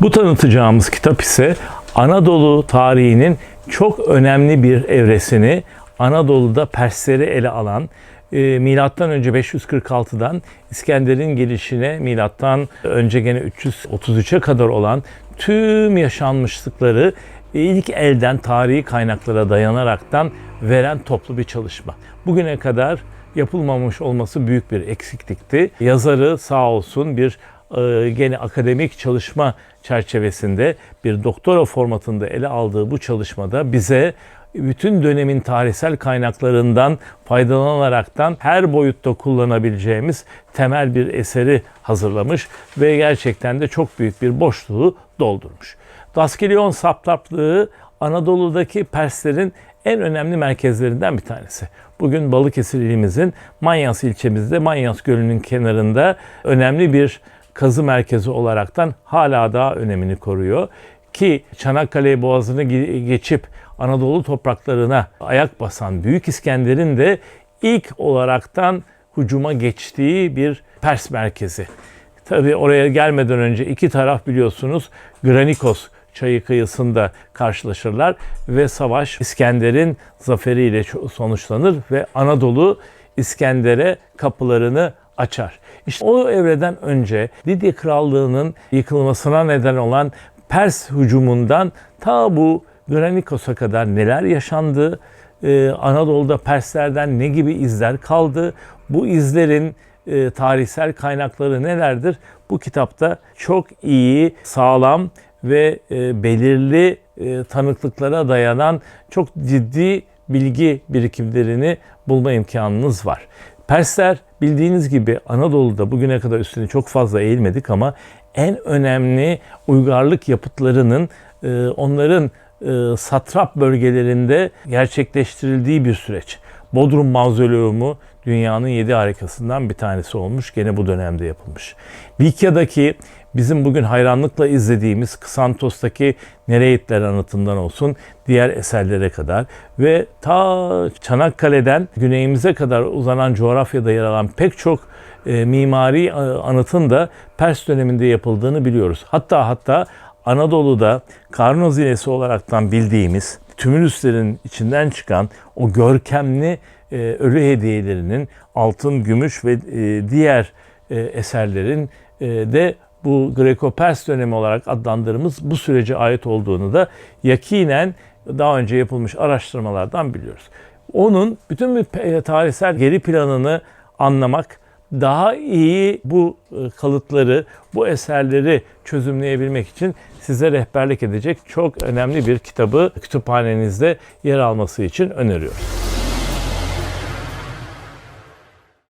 Bu tanıtacağımız kitap ise Anadolu tarihinin çok önemli bir evresini Anadolu'da Persleri ele alan e, milattan önce 546'dan İskender'in gelişine milattan önce gene 333'e kadar olan tüm yaşanmışlıkları ilk elden tarihi kaynaklara dayanaraktan veren toplu bir çalışma. Bugüne kadar yapılmamış olması büyük bir eksiklikti. Yazarı sağ olsun bir gene akademik çalışma çerçevesinde bir doktora formatında ele aldığı bu çalışmada bize bütün dönemin tarihsel kaynaklarından faydalanaraktan her boyutta kullanabileceğimiz temel bir eseri hazırlamış ve gerçekten de çok büyük bir boşluğu doldurmuş. Daskelion saptaplığı Anadolu'daki Perslerin en önemli merkezlerinden bir tanesi. Bugün Balıkesir ilimizin Manyas ilçemizde Manyas Gölü'nün kenarında önemli bir kazı merkezi olaraktan hala daha önemini koruyor. Ki Çanakkale Boğazı'nı ge- geçip Anadolu topraklarına ayak basan Büyük İskender'in de ilk olaraktan hücuma geçtiği bir Pers merkezi. Tabi oraya gelmeden önce iki taraf biliyorsunuz Granikos çayı kıyısında karşılaşırlar ve savaş İskender'in zaferiyle sonuçlanır ve Anadolu İskender'e kapılarını açar. İşte o evreden önce Lidya Krallığı'nın yıkılmasına neden olan Pers hücumundan ta bu Granikos'a kadar neler yaşandı, ee, Anadolu'da Perslerden ne gibi izler kaldı, bu izlerin e, tarihsel kaynakları nelerdir? Bu kitapta çok iyi, sağlam ve e, belirli e, tanıklıklara dayanan çok ciddi bilgi birikimlerini bulma imkanınız var. Persler bildiğiniz gibi Anadolu'da bugüne kadar üstüne çok fazla eğilmedik ama en önemli uygarlık yapıtlarının e, onların e, satrap bölgelerinde gerçekleştirildiği bir süreç. Bodrum mausoleumu dünyanın yedi harikasından bir tanesi olmuş. Gene bu dönemde yapılmış. Likya'daki bizim bugün hayranlıkla izlediğimiz Kısantos'taki Nereidler anıtından olsun diğer eserlere kadar ve ta Çanakkale'den güneyimize kadar uzanan coğrafyada yer alan pek çok e, mimari e, anıtın da Pers döneminde yapıldığını biliyoruz. Hatta hatta Anadolu'da Karno zilesi olaraktan bildiğimiz tümülüslerin içinden çıkan o görkemli e, ölü hediyelerinin altın, gümüş ve e, diğer e, eserlerin e, de bu Greko-Pers dönemi olarak adlandırdığımız bu sürece ait olduğunu da yakinen daha önce yapılmış araştırmalardan biliyoruz. Onun bütün bir e, tarihsel geri planını anlamak, daha iyi bu e, kalıtları, bu eserleri çözümleyebilmek için size rehberlik edecek çok önemli bir kitabı kütüphanenizde yer alması için öneriyoruz.